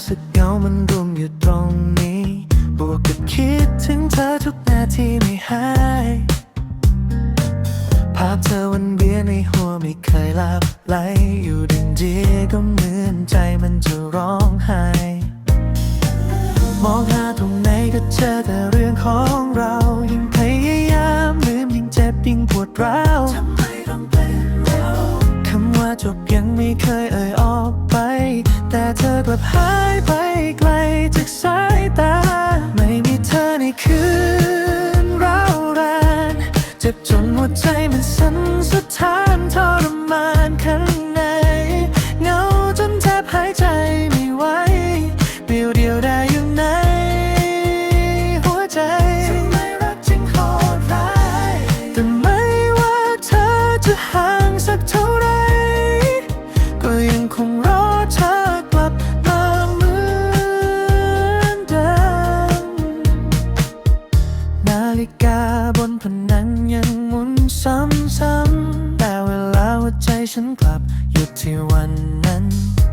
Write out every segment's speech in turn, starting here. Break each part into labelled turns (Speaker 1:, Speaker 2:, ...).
Speaker 1: รู้สึกเหงามันรวมอยู่ตรงนี้ บวกกับคิดถึงเธอทุกนาทีไม่หาย ภาพเธอวันเวียในหัวไม่เคยหลับไหล อยู่ดึงเดียก็เหมือนใจมันจะร้องไห้ มองหาตรงไหนก็เจอแต่เรื่องของเรายิ่งพยายามลืมยิ่งเจ็บยิ่งปวดร้าวทำไมต้องเป็น จบยังไม่เคยเอ่ยออกไป แต่เธอกลับหายไปไกลจากสายตา ไม่มีเธอในคืนเรารานเจ็บจนหัวใจมันสั่นสะท้านทอ ฬิกาบนผนังยังหมุนซ้ำๆแต่เวลาหัวใจฉันกลับหยุดที่วันนั้น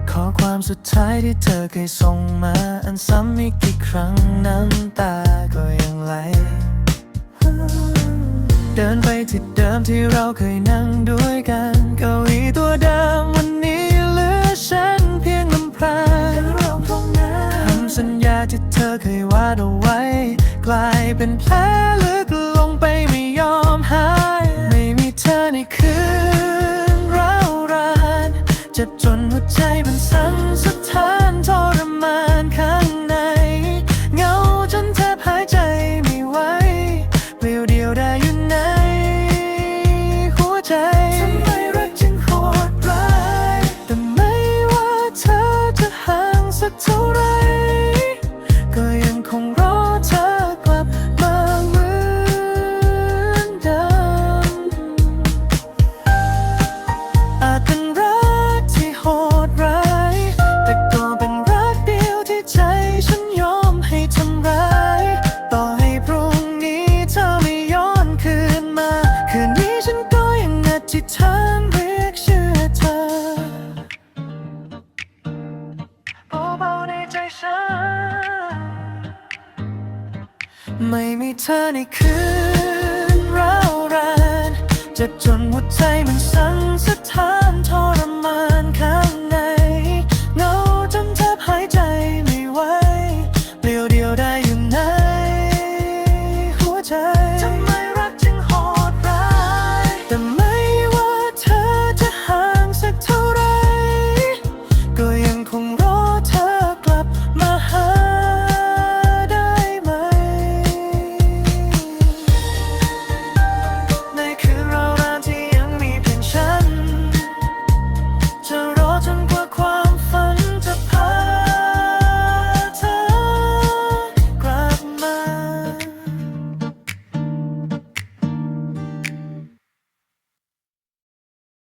Speaker 1: ขอความสุดท้ายที่เธอเคยส่งมา อันซ้ำอีกกี่ครั้งน้ำตาก็ยังไหล เดินไปที่เดิมที่เราเคยนั่งด้วยกันเก้าอี้ กลายเป็นแผลลึกลงไปไม่ยอมหาย ไม่มีเธอในคืนร้าวรานเจ็บจน คืนนี้ฉันก็ยังอธิษฐานเรียกชื่อเธอเบาๆในใจฉันไม่มีเธอในคืนร้าวรานจะจนหัวใจมัน